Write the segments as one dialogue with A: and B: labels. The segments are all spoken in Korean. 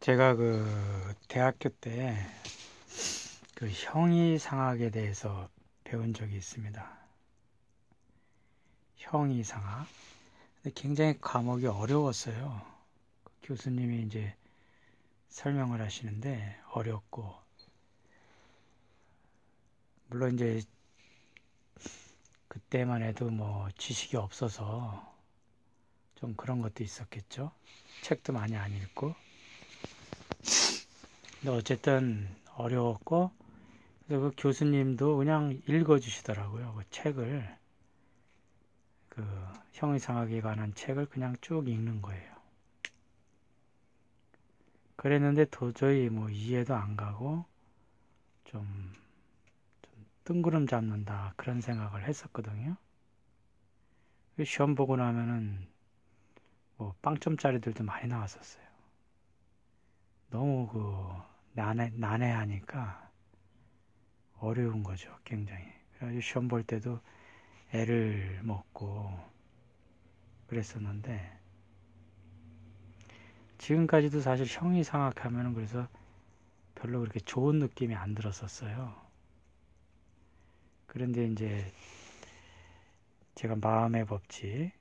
A: 제가 그 대학교 때 그 형이상학에 대해서 배운 적이 있습니다. 형이상학. 근데 굉장히 과목이 어려웠어요. 그 교수님이 이제 설명을 하시는데 어렵고 물론 이제 그때만 해도 뭐 지식이 없어서 좀 그런 것도 있었겠죠. 책도 많이 안 읽고. 근데 어쨌든 어려웠고, 그래서 그 교수님도 그냥 읽어주시더라고요. 그 책을. 그 형이상학에 관한 책을 그냥 쭉 읽는 거예요. 그랬는데 도저히 뭐 이해도 안 가고 좀, 좀 뜬구름 잡는다 그런 생각을 했었거든요. 시험 보고 나면은 뭐 빵점짜리들도 많이 나왔었어요. 너무 그 난해, 난해하니까 어려운 거죠, 굉장히. 그래가지고 시험 볼 때도 애를 먹고 그랬었는데 지금까지도 사실 형이 상학하면은 그래서 별로 그렇게 좋은 느낌이 안 들었었어요. 그런데 이제 제가 마음의 법칙,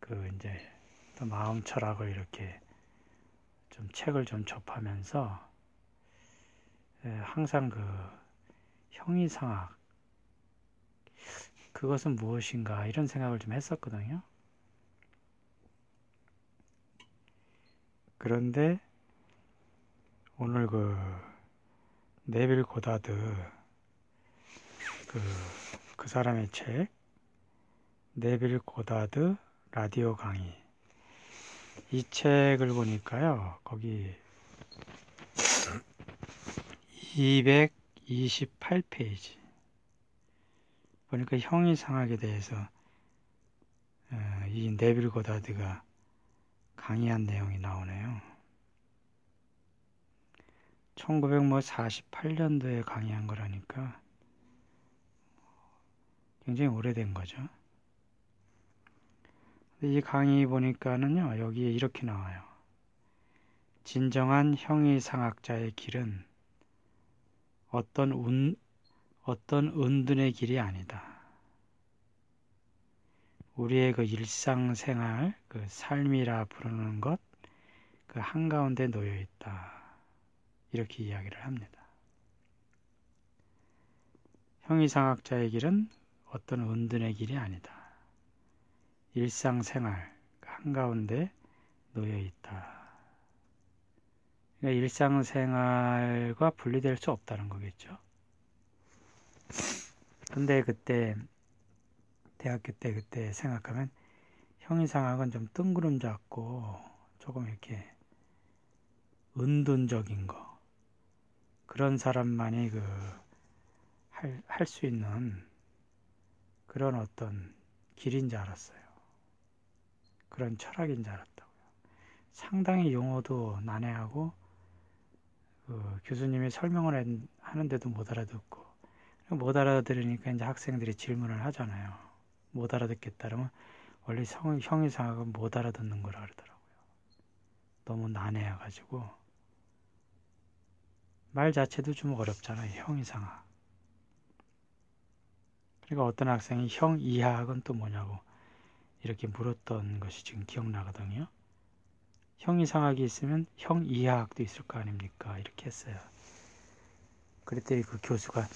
A: 그 이제 또 마음 철학을 이렇게 좀 책을 좀 접하면서 항상 그 형이상학 그것은 무엇인가 이런 생각을 좀 했었거든요. 그런데 오늘 그 네빌 고다드 그, 그 사람의 책 네빌 고다드 라디오 강의 이 책을 보니까요, 거기 228페이지. 보니까 형이상학에 대해서 어, 이 네빌 고다드가 강의한 내용이 나오네요. 1948년도에 강의한 거라니까 굉장히 오래된 거죠. 이 강의 보니까는요, 여기에 이렇게 나와요. 진정한 형이상학자의 길은 어떤 운, 어떤 은둔의 길이 아니다. 우리의 그 일상생활, 그 삶이라 부르는 것, 그 한가운데 놓여 있다. 이렇게 이야기를 합니다. 형이상학자의 길은 어떤 은둔의 길이 아니다. 일상생활 한가운데 놓여 있다. 그러니까 일상생활과 분리될 수 없다는 거겠죠. 근데 그때 대학교 때 그때 생각하면 형이상학은 좀 뜬구름 잡고 조금 이렇게 은둔적인 거 그런 사람만이 그할수 있는 그런 어떤 길인 줄 알았어요. 그런 철학인 줄 알았다고요. 상당히 용어도 난해하고 그 교수님이 설명을 하는데도 못 알아듣고 못 알아들으니까 이제 학생들이 질문을 하잖아요. 못 알아듣겠다 그러면 원래 성, 형이상학은 못 알아듣는 거라 그러더라고요. 너무 난해해가지고 말 자체도 좀 어렵잖아요. 형이상학. 그러니까 어떤 학생이 형 이하학은 또 뭐냐고 이렇게 물었던 것이 지금 기억나거든요. 형 이상학이 있으면 형 이하학도 있을 거 아닙니까? 이렇게 했어요. 그랬더니 그 교수가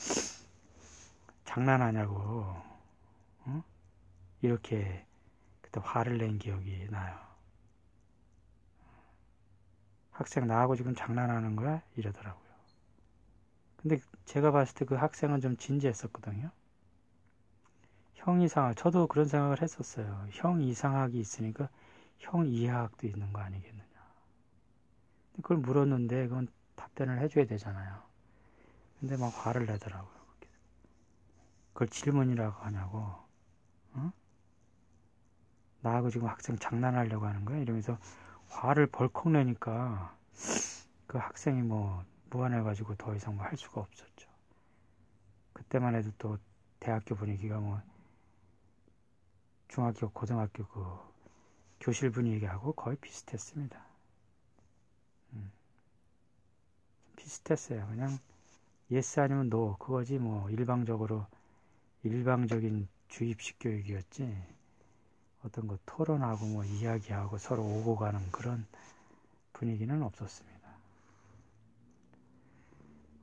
A: 장난하냐고 어? 이렇게 그때 화를 낸 기억이 나요. 학생 나하고 지금 장난하는 거야? 이러더라고요. 근데 제가 봤을 때 그 학생은 좀 진지했었거든요. 형 이상학, 저도 그런 생각을 했었어요. 형 이상학이 있으니까 형 이하학도 있는 거 아니겠느냐. 그걸 물었는데 그건 답변을 해줘야 되잖아요. 근데 막 화를 내더라고요. 그걸 질문이라고 하냐고. 어? 나하고 지금 학생 장난하려고 하는 거야? 이러면서 화를 벌컥 내니까 그 학생이 뭐 무안해가지고 더 이상 뭐 할 수가 없었죠. 그때만 해도 또 대학교 분위기가 뭐 중학교, 고등학교 그 교실 분위기하고 거의 비슷했습니다. 음. 비슷했어요. 그냥 예스 아니면 노 그거지 뭐 일방적으로 일방적인 주입식 교육이었지 어떤 거 토론하고 뭐 이야기하고 서로 오고 가는 그런 분위기는 없었습니다.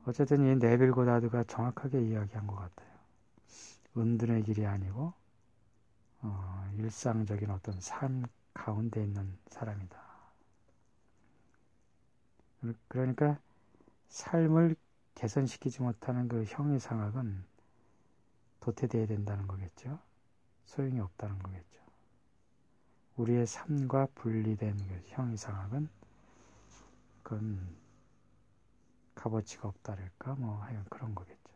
A: 어쨌든 이 네빌 고다드가 정확하게 이야기한 것 같아요. 은둔의 길이 아니고 어, 일상적인 어떤 삶 가운데 있는 사람이다. 그러니까 삶을 개선시키지 못하는 그 형이상학은 도태되어야 된다는 거겠죠. 소용이 없다는 거겠죠. 우리의 삶과 분리된 그 형이상학은 그건 값어치가 없다랄까 뭐 하여간 그런 거겠죠.